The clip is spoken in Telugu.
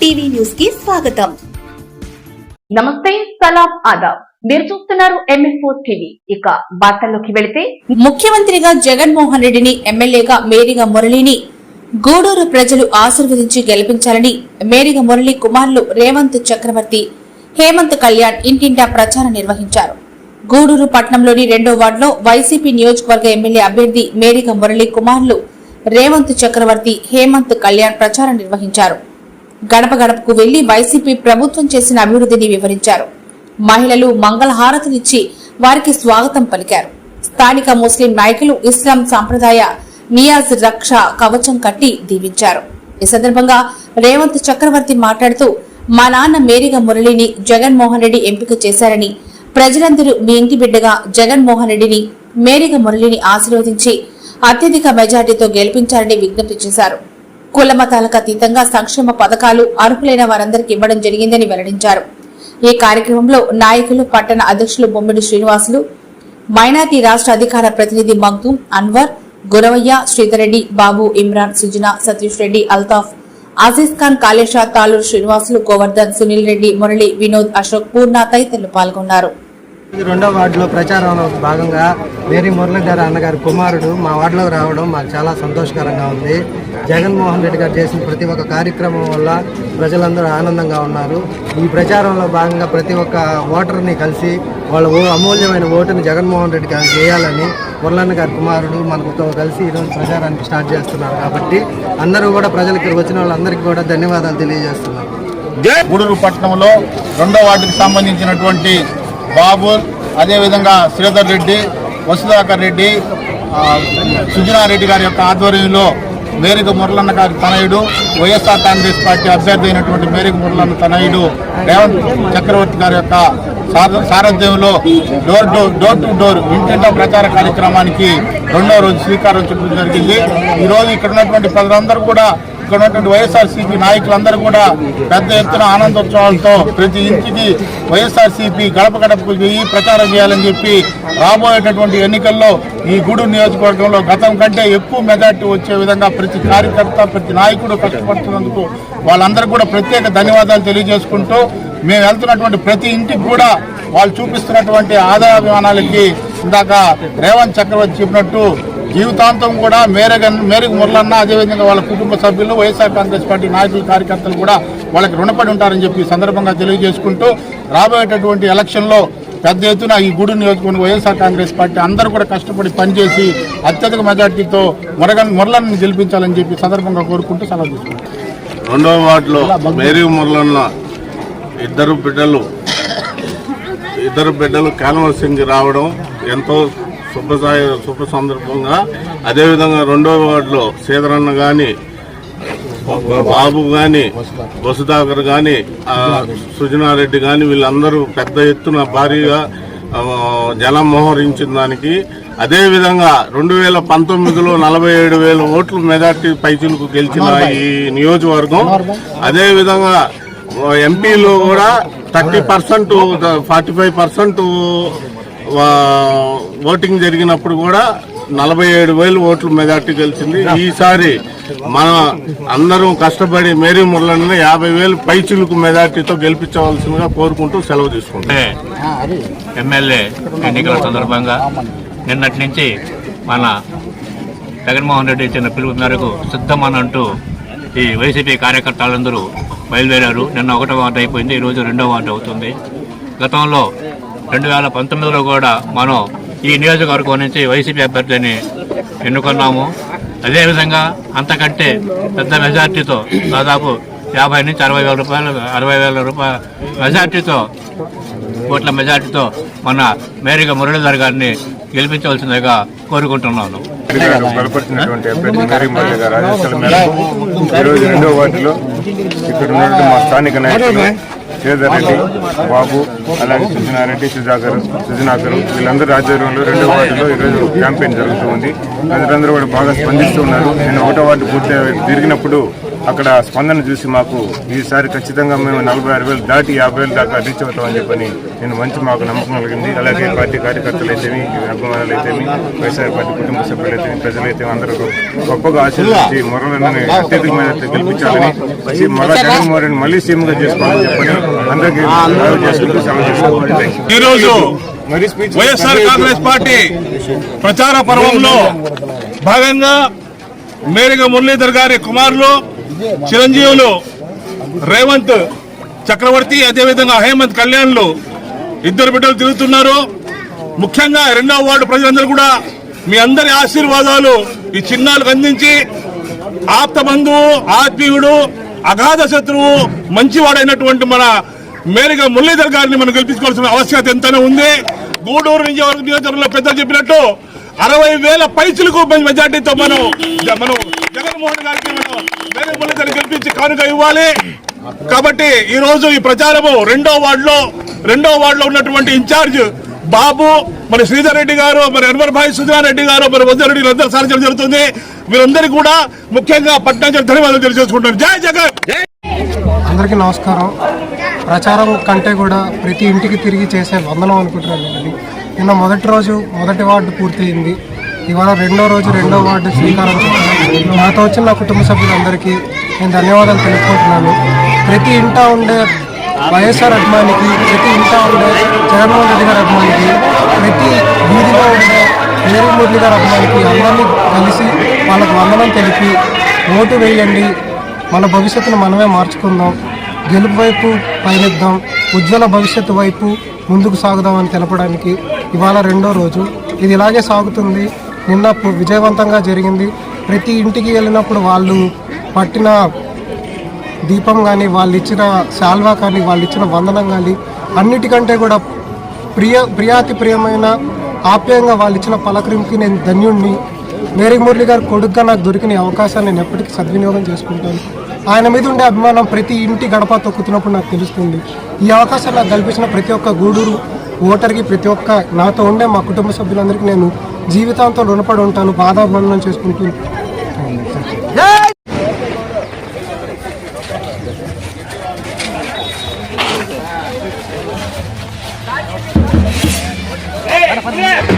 టీవీ న్యూస్కి స్వాగతం. నమస్తే సలాం ఆదాబ్. మీరు చూస్తున్నారు ఎంఎల్ ఫోర్ టీవీ. ఇక వార్తల్లోకి వెళితే ముఖ్యమంత్రిగా జగన్మోహన్ రెడ్డిని ఎమ్మెల్యేగా మేరిగా మురళిని గూడూరు ప్రజలు ఆశీర్వదించి గెలిపించాలని మేరిగా మురళి కుమారులు రేవంత్ చక్రవర్తి హేమంత్ కళ్యాణ్ ఇంటింటా ప్రచారం నిర్వహించారు. గూడూరు పట్టణంలోని రెండో వార్డులో వైసీపీ నియోజకవర్గ ఎమ్మెల్యే అభ్యర్థి మేరిగా మురళి కుమారులు రేవంత్ చక్రవర్తి హేమంత్ కళ్యాణ్ ప్రచారం నిర్వహించారు. గడప గడపకు వెళ్ళి వైసీపీ ప్రభుత్వం చేసిన అభివృద్ధిని వివరించారు. మహిళలు మంగళహారతినిచ్చి వారికి స్వాగతం పలికారు. స్థానిక ముస్లిం నాయకులు ఇస్లాం సాంప్రదాయ నియాజ్ రక్ష కవచం కట్టి దీవించారు. ఈ సందర్భంగా రేవంత్ చక్రవర్తి మాట్లాడుతూ మా నాన్న మేరిగ మురళిని జగన్మోహన్ రెడ్డి ఎంపిక చేశారని ప్రజలందరూ మీ ఇంటి బిడ్డగా జగన్మోహన్ రెడ్డిని మేరిగ మురళిని ఆశీర్వదించి అత్యధిక మెజార్టీతో గెలిపించారని విజ్ఞప్తి చేశారు. కులమతాలకు అతీతంగా సంక్షేమ పథకాలు అర్హులైన వారందరికీ ఇవ్వడం జరిగిందని వెల్లడించారు. ఈ కార్యక్రమంలో నాయకులు పట్టణ అధ్యక్షులు బొమ్మిడి శ్రీనివాసులు మైనార్టీ రాష్ట్ర అధికార ప్రతినిధి మగ్దూం అన్వర్ గురవయ్య శ్రీధరెడ్డి బాబు ఇమ్రాన్ సుజన సతీష్ రెడ్డి అల్తాఫ్ అజీజ్ ఖాన్ కాళేషా తాలూరు శ్రీనివాసులు గోవర్ధన్ సునీల్ రెడ్డి మురళి వినోద్ అశోక్ పూర్ణ తదితరులు పాల్గొన్నారు. ఈ రెండో వార్డులో ప్రచారంలో భాగంగా మేరీ మురళీధర అన్నగారి కుమారుడు మా వార్డులోకి రావడం మాకు చాలా సంతోషకరంగా ఉంది. జగన్మోహన్ రెడ్డి గారు చేసిన ప్రతి ఒక్క కార్యక్రమం వల్ల ప్రజలందరూ ఆనందంగా ఉన్నారు. ఈ ప్రచారంలో భాగంగా ప్రతి ఒక్క ఓటర్ని కలిసి వాళ్ళ అమూల్యమైన ఓటుని జగన్మోహన్ రెడ్డి గారు చేయాలని మురళన్న గారి కుమారుడు మనతో కలిసి ఈరోజు ప్రచారానికి స్టార్ట్ చేస్తున్నారు కాబట్టి అందరూ కూడా ప్రజలకి వచ్చిన వాళ్ళందరికీ కూడా ధన్యవాదాలు తెలియజేస్తున్నారు గూడూరు పట్టణంలో రెండో వార్డుకి సంబంధించినటువంటి బాబుల్ అదేవిధంగా శ్రీధర్ రెడ్డి వసుధాకర్ రెడ్డి సుజనారెడ్డి గారి యొక్క ఆధ్వర్యంలో మేరిక మురళన్న గారి తనయుడు వైఎస్ఆర్ కాంగ్రెస్ పార్టీ అభ్యర్థి అయినటువంటి మేరిక మురళన్న తనయుడు రేవంత్ చక్రవర్తి గారి యొక్క సారథ్యంలో door door door to door ఇంటింటా ప్రచార కార్యక్రమానికి రెండో రోజు శ్రీకారం చుట్టూ జరిగింది. ఈరోజు ఇక్కడ ఉన్నటువంటి ప్రజలందరూ కూడా ఇక్కడ ఉన్నటువంటి వైఎస్ఆర్సీపీ నాయకులందరూ కూడా పెద్ద ఎత్తున ఆనందోత్సవాలతో ప్రతి ఇంటికి వైఎస్ఆర్సీపీ గడప గడపకు పోయి ప్రచారం చేయాలని చెప్పి రాబోయేటటువంటి ఎన్నికల్లో ఈ గూడూరు నియోజకవర్గంలో గతం కంటే ఎక్కువ మెజార్టీ వచ్చే విధంగా ప్రతి కార్యకర్త ప్రతి నాయకుడు కష్టపడుతున్నందుకు వాళ్ళందరూ కూడా ప్రత్యేక ధన్యవాదాలు తెలియజేసుకుంటూ మేము వెళ్తున్నటువంటి ప్రతి ఇంటికి కూడా వాళ్ళు చూపిస్తున్నటువంటి ఆదాయాభిమానాలకి ఇందాక రేవంత్ చక్రవర్తి చెప్పినట్టు జీవితాంతం కూడా మేరగ మేరకు మురళన్న అదేవిధంగా వాళ్ళ కుటుంబ సభ్యులు వైఎస్ఆర్ కాంగ్రెస్ పార్టీ నాయకులు కార్యకర్తలు కూడా వాళ్ళకి రుణపడి ఉంటారని చెప్పి సందర్భంగా తెలియజేసుకుంటూ రాబోయేటటువంటి ఎలక్షన్లో పెద్ద ఎత్తున ఈ గుడి నియోజకవర్గం వైఎస్ఆర్ కాంగ్రెస్ పార్టీ అందరూ కూడా కష్టపడి పనిచేసి అత్యధిక మెజార్టీతో మురగన్ మురళను గెలిపించాలని చెప్పి సందర్భంగా కోరుకుంటూ తీసుకుంటాం రెండవ వార్డులో మేరీ మురళన్న ఇద్దరు బిడ్డలు ఇద్దరు బిడ్డలు క్యాన్వాసింగ్ రావడం ఎంతో శుభసాయ శుభ సందర్భంగా అదేవిధంగా రెండవ వార్డులో సీదరన్న కానీ బాబు కానీ వసుధాకర్ కానీ సుజనారెడ్డి కానీ వీళ్ళందరూ పెద్ద ఎత్తున భారీగా జనం మోహరించిన దానికి అదేవిధంగా రెండు వేల పంతొమ్మిదిలో నలభై ఏడు వేల ఓట్లు మెజార్టీ పైచులకు గెలిచిన ఈ నియోజకవర్గం అదేవిధంగా ఎంపీలో కూడా thirty percent forty five percent voting జరిగినప్పుడు కూడా నలభై ఏడు వేలు ఓట్లు మెజార్టీ గెలిచింది. ఈసారి మన అందరం కష్టపడి మేరీ మురళని యాభై వేలు పైచులకు మెజార్టీతో గెలిపించవలసిందిగా కోరుకుంటూ సెలవు తీసుకుంటాం ఎమ్మెల్యే ఎన్నికల సందర్భంగా నిన్నటి నుంచి మన జగన్మోహన్ రెడ్డి ఇచ్చిన పిలుపు మేరకు సిద్ధమనంటూ ఈ వైసీపీ కార్యకర్తలందరూ బయలుదేరారు. నిన్న ఒకటో వార్డు అయిపోయింది ఈరోజు రెండో వార్డు అవుతుంది. గతంలో రెండు వేల పంతొమ్మిదిలో కూడా మనం ఈ నియోజకవర్గం నుంచి వైసీపీ అభ్యర్థిని ఎన్నుకున్నాము. అదేవిధంగా అంతకంటే పెద్ద మెజార్టీతో దాదాపు యాభై నుంచి అరవై వేల రూపాయలు అరవై వేల రూపాయల మెజార్టీతో కోట్ల మెజార్టీతో మన మేరీగా మురళీధర్ గారిని గెలిపించవలసిందిగా కోరుకుంటున్నాను. ఈరోజు రెండో వార్డులో ఇక్కడ ఉన్నటువంటి మా స్థానిక నాయకులు శ్రీధర్ రెడ్డి బాబు అలాగే సుజనారెడ్డి సుజాకర్ సుజనాకర్ వీళ్ళందరూ ఆధ్వర్యంలో రెండో వార్డులో ఈరోజు క్యాంపెయిన్ జరుగుతూ ఉంది. ప్రజలందరూ కూడా బాగా స్పందిస్తూ ఉన్నారు. నేను ఒకటో వార్డు పూర్తి తిరిగినప్పుడు అక్కడ స్పందన చూసి మాకు ఈసారి ఖచ్చితంగా మేము నలభై ఆరు వేలు దాటి యాభై వేలు దాకా రీచ్ అవుతామని చెప్పని నేను మంచి మాకు నమ్మకం కలిగింది. అలాగే పార్టీ కార్యకర్తలు అయితేమి అభిమానులు అయితేమి వ్యవసాయ పార్టీ కుటుంబ సభ్యులు అయితే ప్రజలైతే అందరూ గొప్పగా ఆశీర్వదించి మురళని అత్యధిక మీద గెలిపించాలని మరలా జగన్మోహన్ రెడ్డి మళ్ళీ సీఎంగా చేసుకోవాలని చెప్పని అందరికీ చేసుకుంటూ సెలవు వైఎస్ఆర్ కాంగ్రెస్ పార్టీ ప్రచార పర్వంలో భాగంగా మేరిగ మురళీధర్ గారి కుమారులు చిరంజీవులు రేవంత్ చక్రవర్తి అదేవిధంగా హేమంత్ కళ్యాణ్లు ఇద్దరు బిడ్డలు తిరుగుతున్నారు. ముఖ్యంగా రెండవ వార్డు ప్రజలందరూ కూడా మీ అందరి ఆశీర్వాదాలు ఈ చిన్నాలకు అందించి ఆప్త బంధువు ఆత్మీయుడు అగాధ శత్రువు మంచివాడైనటువంటి మన మేరిగా మురళీధర్ గారిని మనం గెలిపించుకోవాల్సిన ఆవశ్యకత ఎంతనే ఉంది. గూడూరు నియోజకవర్గ నియోజకవర్గంలో పెద్దలు చెప్పినట్టు అరవై వేల పైచులకు మెజార్టీతో మనం మనం జగన్మోహన్ గారికి మనం గెలిపించి కానుక ఇవ్వాలి. కాబట్టి ఈ రోజు ఈ ప్రచారము రెండో వార్డులో రెండో వార్డులో ఉన్నటువంటి ఇన్ఛార్జ్ బాబు మరి శ్రీధర్ రెడ్డి గారు మరి అన్వర్ భాయ్ సుధారెడ్డి గారు మరి వద్దరెడ్డి అందరూ సాధించడం జరుగుతుంది. వీరందరికీ కూడా ముఖ్యంగా పట్టిన ధన్యవాదాలు తెలియజేసుకుంటారు జై జగన్! అందరికీ నమస్కారం. ప్రచారం కంటే కూడా ప్రతి ఇంటికి తిరిగి చేసే వందనం అనుకుంటున్నాను నిన్న మొదటి రోజు మొదటి వార్డు పూర్తయింది. ఇవాళ రెండో రోజు రెండో వార్డు శ్రీకారం నాతో వచ్చిన నా కుటుంబ సభ్యులందరికీ నేను ధన్యవాదాలు తెలుపుకుంటున్నాను. ప్రతి ఇంటా ఉండే వైఎస్ఆర్ అభిమానికి ప్రతి ఇంటా ఉండే జగన్మోహన్ రెడ్డి గారి అభిమానికి ప్రతి వీధిలో ఉండే మేరీ మురళి గారి అభిమానికి అందరినీ కలిసి వాళ్ళకు వందనం తెలిపి ఓటు వేయండి. మన భవిష్యత్తును మనమే మార్చుకుందాం. గెలుపు వైపు పయనిద్దాం. ఉజ్వల భవిష్యత్తు వైపు ముందుకు సాగుదామని తెలపడానికి ఇవాళ రెండో రోజు. ఇది ఇలాగే సాగుతుంది. నిన్న విజయవంతంగా జరిగింది. ప్రతి ఇంటికి వెళ్ళినప్పుడు వాళ్ళు పట్టిన దీపం కానీ వాళ్ళు ఇచ్చిన శాల్వా కానీ వాళ్ళు ఇచ్చిన వందనం కానీ అన్నిటికంటే కూడా ప్రియ ప్రియాతి ప్రియమైన ఆప్యాయంగా వాళ్ళు ఇచ్చిన పలకరింపుకి నేను ధన్యుణ్ణి. మేరీ మురళి గారి కొడుకుగా నాకు దొరికిన అవకాశాన్ని నేను ఎప్పటికీ సద్వినియోగం చేసుకుంటాను. ఆయన మీద ఉండే అభిమానం ప్రతి ఇంటి గడప తొక్కుతున్నప్పుడు నాకు తెలుస్తుంది. ఈ అవకాశం నాకు కల్పించిన ప్రతి ఒక్క గూడూరు ఓటర్కి ప్రతి ఒక్క నాతో ఉండే మా కుటుంబ సభ్యులందరికీ నేను జీవితాంతం రుణపడి ఉంటాను బాధాభరణం చేసుకుంటూ Yeah!